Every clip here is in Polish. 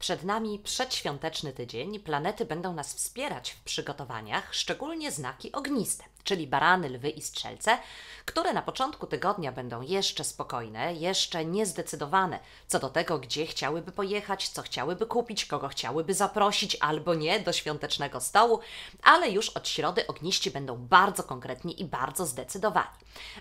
Przed nami przedświąteczny tydzień. Planety będą nas wspierać w przygotowaniach, szczególnie znaki ogniste, czyli barany, lwy i strzelce, które na początku tygodnia będą jeszcze spokojne, jeszcze niezdecydowane co do tego, gdzie chciałyby pojechać, co chciałyby kupić, kogo chciałyby zaprosić albo nie do świątecznego stołu, ale już od środy ogniści będą bardzo konkretni i bardzo zdecydowani.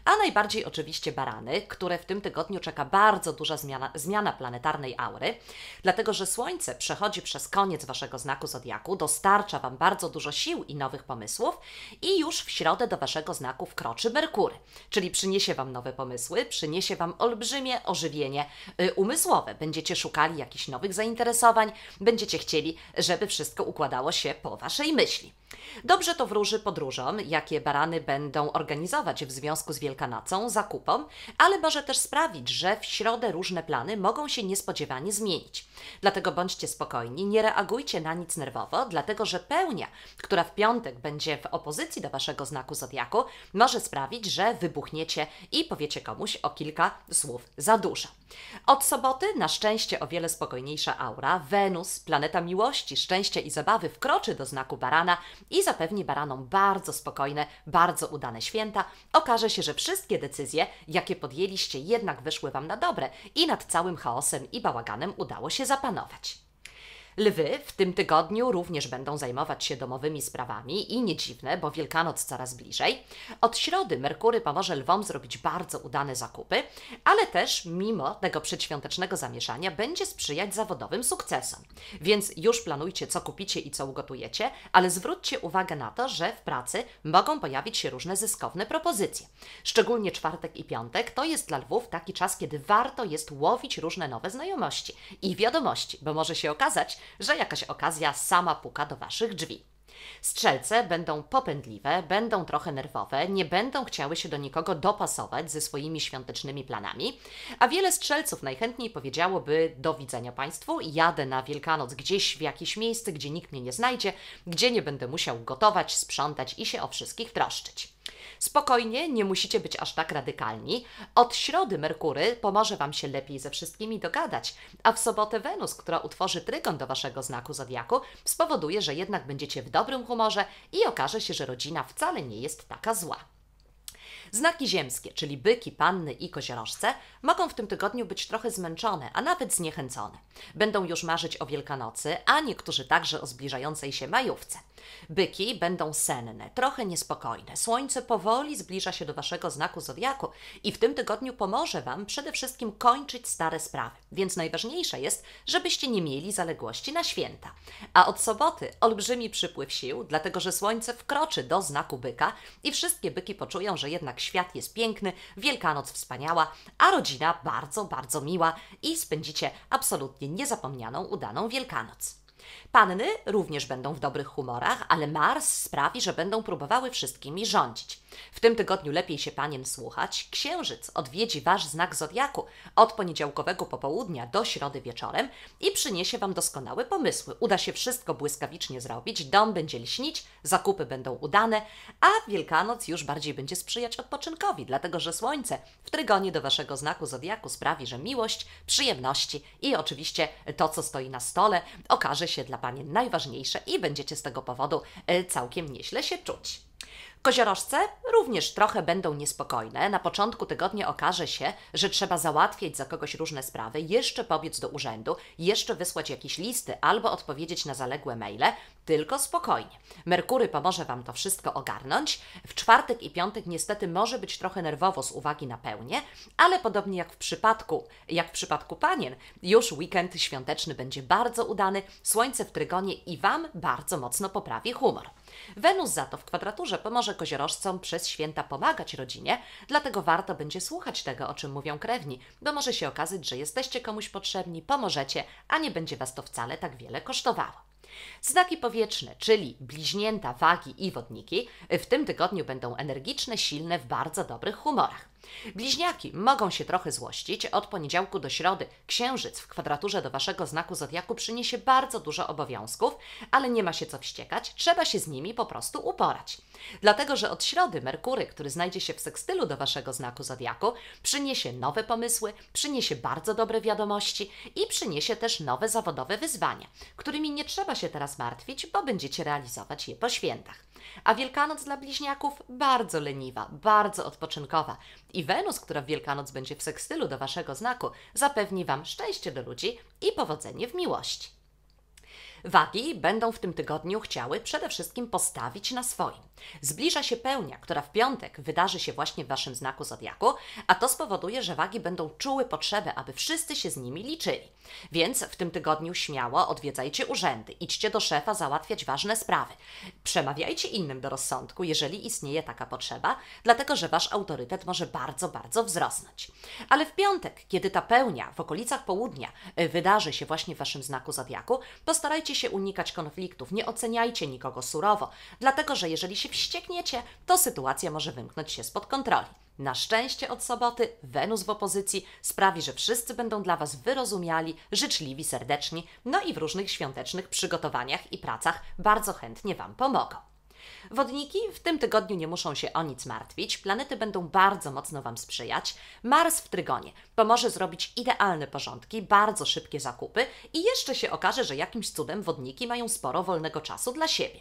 A najbardziej oczywiście barany, które w tym tygodniu czeka bardzo duża zmiana, zmiana planetarnej aury, dlatego że Słońce przechodzi przez koniec Waszego znaku zodiaku, dostarcza Wam bardzo dużo sił i nowych pomysłów i już w środę do Waszego znaku wkroczy Merkury, czyli przyniesie Wam nowe pomysły, przyniesie Wam olbrzymie ożywienie y, umysłowe. Będziecie szukali jakichś nowych zainteresowań, będziecie chcieli, żeby wszystko układało się po Waszej myśli. Dobrze to wróży podróżom, jakie barany będą organizować w związku z Wielkanocą, zakupom, ale może też sprawić, że w środę różne plany mogą się niespodziewanie zmienić. Dlatego bądźcie spokojni, nie reagujcie na nic nerwowo, dlatego że pełnia, która w piątek będzie w opozycji do waszego znaku zodiaku, może sprawić, że wybuchniecie i powiecie komuś o kilka słów za dużo. Od soboty na szczęście o wiele spokojniejsza aura, Wenus, planeta miłości, szczęścia i zabawy, wkroczy do znaku barana i zapewni baranom bardzo spokojne, bardzo udane święta. Okaże się, że wszystkie decyzje, jakie podjęliście, jednak wyszły Wam na dobre i nad całym chaosem i bałaganem udało się zapanować. Lwy w tym tygodniu również będą zajmować się domowymi sprawami i nie dziwne, bo Wielkanoc coraz bliżej. Od środy Merkury pomoże lwom zrobić bardzo udane zakupy, ale też mimo tego przedświątecznego zamieszania będzie sprzyjać zawodowym sukcesom. Więc już planujcie, co kupicie i co ugotujecie, ale zwróćcie uwagę na to, że w pracy mogą pojawić się różne zyskowne propozycje. Szczególnie czwartek i piątek to jest dla lwów taki czas, kiedy warto jest łowić różne nowe znajomości i wiadomości, bo może się okazać, że jakaś okazja sama puka do Waszych drzwi. Strzelce będą popędliwe, będą trochę nerwowe, nie będą chciały się do nikogo dopasować ze swoimi świątecznymi planami, a wiele strzelców najchętniej powiedziałoby do widzenia Państwu, jadę na Wielkanoc gdzieś w jakieś miejsce, gdzie nikt mnie nie znajdzie, gdzie nie będę musiał gotować, sprzątać i się o wszystkich troszczyć. Spokojnie, nie musicie być aż tak radykalni. Od środy Merkury pomoże Wam się lepiej ze wszystkimi dogadać, a w sobotę Wenus, która utworzy trygon do Waszego znaku zodiaku, spowoduje, że jednak będziecie w dobrym humorze i okaże się, że rodzina wcale nie jest taka zła. Znaki ziemskie, czyli byki, panny i koziorożce, mogą w tym tygodniu być trochę zmęczone, a nawet zniechęcone. Będą już marzyć o Wielkanocy, a niektórzy także o zbliżającej się majówce. Byki będą senne, trochę niespokojne. Słońce powoli zbliża się do Waszego znaku zodiaku i w tym tygodniu pomoże Wam przede wszystkim kończyć stare sprawy. Więc najważniejsze jest, żebyście nie mieli zaległości na święta. A od soboty olbrzymi przypływ sił, dlatego że Słońce wkroczy do znaku byka i wszystkie byki poczują, że jednak świat jest piękny, Wielkanoc wspaniała, a rodzina bardzo, bardzo miła i spędzicie absolutnie niezapomnianą, udaną Wielkanoc. Panny również będą w dobrych humorach, ale Mars sprawi, że będą próbowały wszystkimi rządzić. W tym tygodniu lepiej się panien słuchać. Księżyc odwiedzi wasz znak zodiaku od poniedziałkowego popołudnia do środy wieczorem i przyniesie wam doskonałe pomysły. Uda się wszystko błyskawicznie zrobić, dom będzie lśnić, zakupy będą udane, a Wielkanoc już bardziej będzie sprzyjać odpoczynkowi, dlatego że słońce w trygonie do waszego znaku zodiaku sprawi, że miłość, przyjemności i oczywiście to, co stoi na stole, okaże się dla panien najważniejsze i będziecie z tego powodu e, całkiem nieźle się czuć. Koziorożce również trochę będą niespokojne. Na początku tygodnia okaże się, że trzeba załatwiać za kogoś różne sprawy, jeszcze pobiec do urzędu, jeszcze wysłać jakieś listy albo odpowiedzieć na zaległe maile, tylko spokojnie. Merkury pomoże Wam to wszystko ogarnąć. W czwartek i piątek niestety może być trochę nerwowo z uwagi na pełnię, ale podobnie jak w przypadku, jak w przypadku panien, już weekend świąteczny będzie bardzo udany, słońce w trygonie i Wam bardzo mocno poprawi humor. Wenus za to w kwadraturze pomoże koziorożcom przez święta pomagać rodzinie, dlatego warto będzie słuchać tego, o czym mówią krewni, bo może się okazać, że jesteście komuś potrzebni, pomożecie, a nie będzie Was to wcale tak wiele kosztowało. Znaki powietrzne, czyli bliźnięta, wagi i wodniki, w tym tygodniu będą energiczne, silne, w bardzo dobrych humorach. Bliźniaki mogą się trochę złościć. Od poniedziałku do środy księżyc w kwadraturze do waszego znaku zodiaku przyniesie bardzo dużo obowiązków, ale nie ma się co wściekać, trzeba się z nimi po prostu uporać. Dlatego, że od środy Merkury, który znajdzie się w sekstylu do waszego znaku zodiaku, przyniesie nowe pomysły, przyniesie bardzo dobre wiadomości i przyniesie też nowe zawodowe wyzwania, którymi nie trzeba się teraz martwić, bo będziecie realizować je po świętach. A Wielkanoc dla bliźniaków bardzo leniwa, bardzo odpoczynkowa. I Wenus, która w Wielkanoc będzie w sekstylu do waszego znaku, zapewni wam szczęście do ludzi i powodzenie w miłości. Wagi będą w tym tygodniu chciały przede wszystkim postawić na swoim. Zbliża się pełnia, która w piątek wydarzy się właśnie w Waszym znaku zodiaku, a to spowoduje, że wagi będą czuły potrzebę, aby wszyscy się z nimi liczyli. Więc w tym tygodniu śmiało odwiedzajcie urzędy, idźcie do szefa załatwiać ważne sprawy. Przemawiajcie innym do rozsądku, jeżeli istnieje taka potrzeba, dlatego że Wasz autorytet może bardzo, bardzo wzrosnąć. Ale w piątek, kiedy ta pełnia w okolicach południa y, wydarzy się właśnie w Waszym znaku zodiaku, postarajcie się unikać konfliktów, nie oceniajcie nikogo surowo, dlatego że jeżeli się wściekniecie, to sytuacja może wymknąć się spod kontroli. Na szczęście od soboty Wenus w opozycji sprawi, że wszyscy będą dla Was wyrozumiali, życzliwi, serdeczni, no i w różnych świątecznych przygotowaniach i pracach bardzo chętnie Wam pomogą. Wodniki w tym tygodniu nie muszą się o nic martwić, planety będą bardzo mocno Wam sprzyjać. Mars w Trygonie pomoże zrobić idealne porządki, bardzo szybkie zakupy i jeszcze się okaże, że jakimś cudem wodniki mają sporo wolnego czasu dla siebie.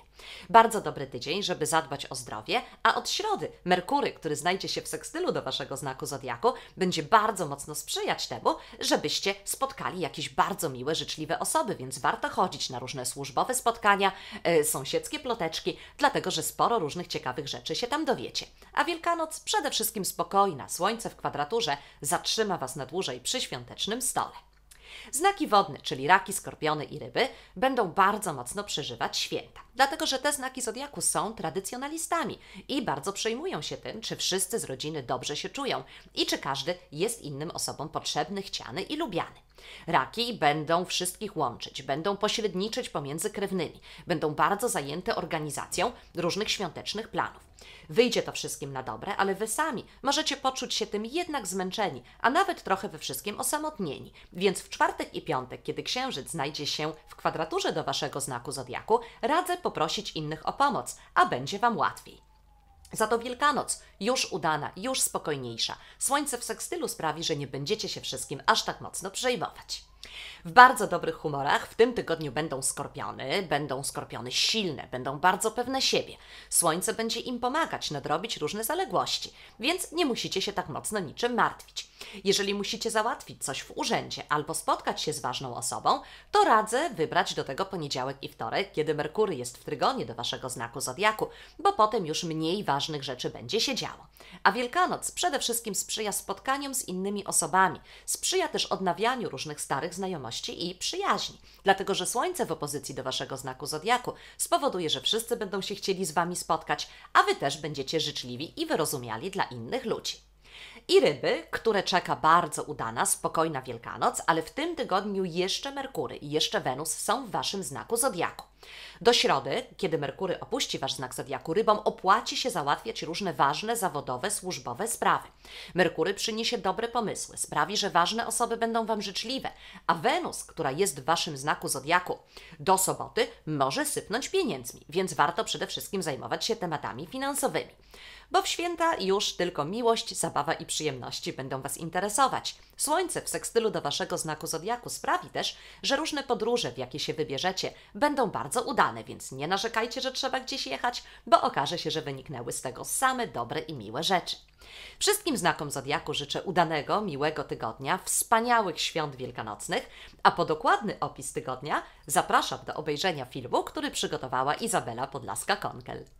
Bardzo dobry tydzień, żeby zadbać o zdrowie, a od środy Merkury, który znajdzie się w sekstylu do Waszego znaku Zodiaku, będzie bardzo mocno sprzyjać temu, żebyście spotkali jakieś bardzo miłe, życzliwe osoby, więc warto chodzić na różne służbowe spotkania, yy, sąsiedzkie ploteczki, dlatego że sporo różnych ciekawych rzeczy się tam dowiecie. A Wielkanoc przede wszystkim spokojna, słońce w kwadraturze zatrzyma Was na dłużej przy świątecznym stole. Znaki wodne, czyli raki, skorpiony i ryby, będą bardzo mocno przeżywać święta, dlatego że te znaki zodiaku są tradycjonalistami i bardzo przejmują się tym, czy wszyscy z rodziny dobrze się czują i czy każdy jest innym osobom potrzebny, chciany i lubiany. Raki będą wszystkich łączyć, będą pośredniczyć pomiędzy krewnymi, będą bardzo zajęte organizacją różnych świątecznych planów. Wyjdzie to wszystkim na dobre, ale wy sami możecie poczuć się tym jednak zmęczeni, a nawet trochę we wszystkim osamotnieni. Więc w czwartek i piątek, kiedy księżyc znajdzie się w kwadraturze do waszego znaku zodiaku, radzę poprosić innych o pomoc, a będzie wam łatwiej. Za to Wielkanoc już udana, już spokojniejsza. Słońce w sekstylu sprawi, że nie będziecie się wszystkim aż tak mocno przejmować. W bardzo dobrych humorach w tym tygodniu będą skorpiony, będą skorpiony silne, będą bardzo pewne siebie. Słońce będzie im pomagać nadrobić różne zaległości, więc nie musicie się tak mocno niczym martwić. Jeżeli musicie załatwić coś w urzędzie albo spotkać się z ważną osobą, to radzę wybrać do tego poniedziałek i wtorek, kiedy Merkury jest w trygonie do waszego znaku zodiaku, bo potem już mniej ważnych rzeczy będzie się działo. A Wielkanoc przede wszystkim sprzyja spotkaniom z innymi osobami, sprzyja też odnawianiu różnych starych znajomości i przyjaźni, dlatego że Słońce w opozycji do waszego znaku zodiaku spowoduje, że wszyscy będą się chcieli z wami spotkać, a wy też będziecie życzliwi i wyrozumiali dla innych ludzi i ryby, które czeka bardzo udana, spokojna Wielkanoc, ale w tym tygodniu jeszcze Merkury i jeszcze Wenus są w Waszym znaku Zodiaku. Do środy, kiedy Merkury opuści Wasz znak Zodiaku, rybom opłaci się załatwiać różne ważne, zawodowe, służbowe sprawy. Merkury przyniesie dobre pomysły, sprawi, że ważne osoby będą Wam życzliwe, a Wenus, która jest w Waszym znaku Zodiaku, do soboty może sypnąć pieniędzmi, więc warto przede wszystkim zajmować się tematami finansowymi bo w święta już tylko miłość, zabawa i przyjemności będą Was interesować. Słońce w sekstylu do Waszego znaku zodiaku sprawi też, że różne podróże, w jakie się wybierzecie, będą bardzo udane, więc nie narzekajcie, że trzeba gdzieś jechać, bo okaże się, że wyniknęły z tego same dobre i miłe rzeczy. Wszystkim znakom zodiaku życzę udanego, miłego tygodnia, wspaniałych świąt wielkanocnych, a po dokładny opis tygodnia zapraszam do obejrzenia filmu, który przygotowała Izabela Podlaska-Konkel.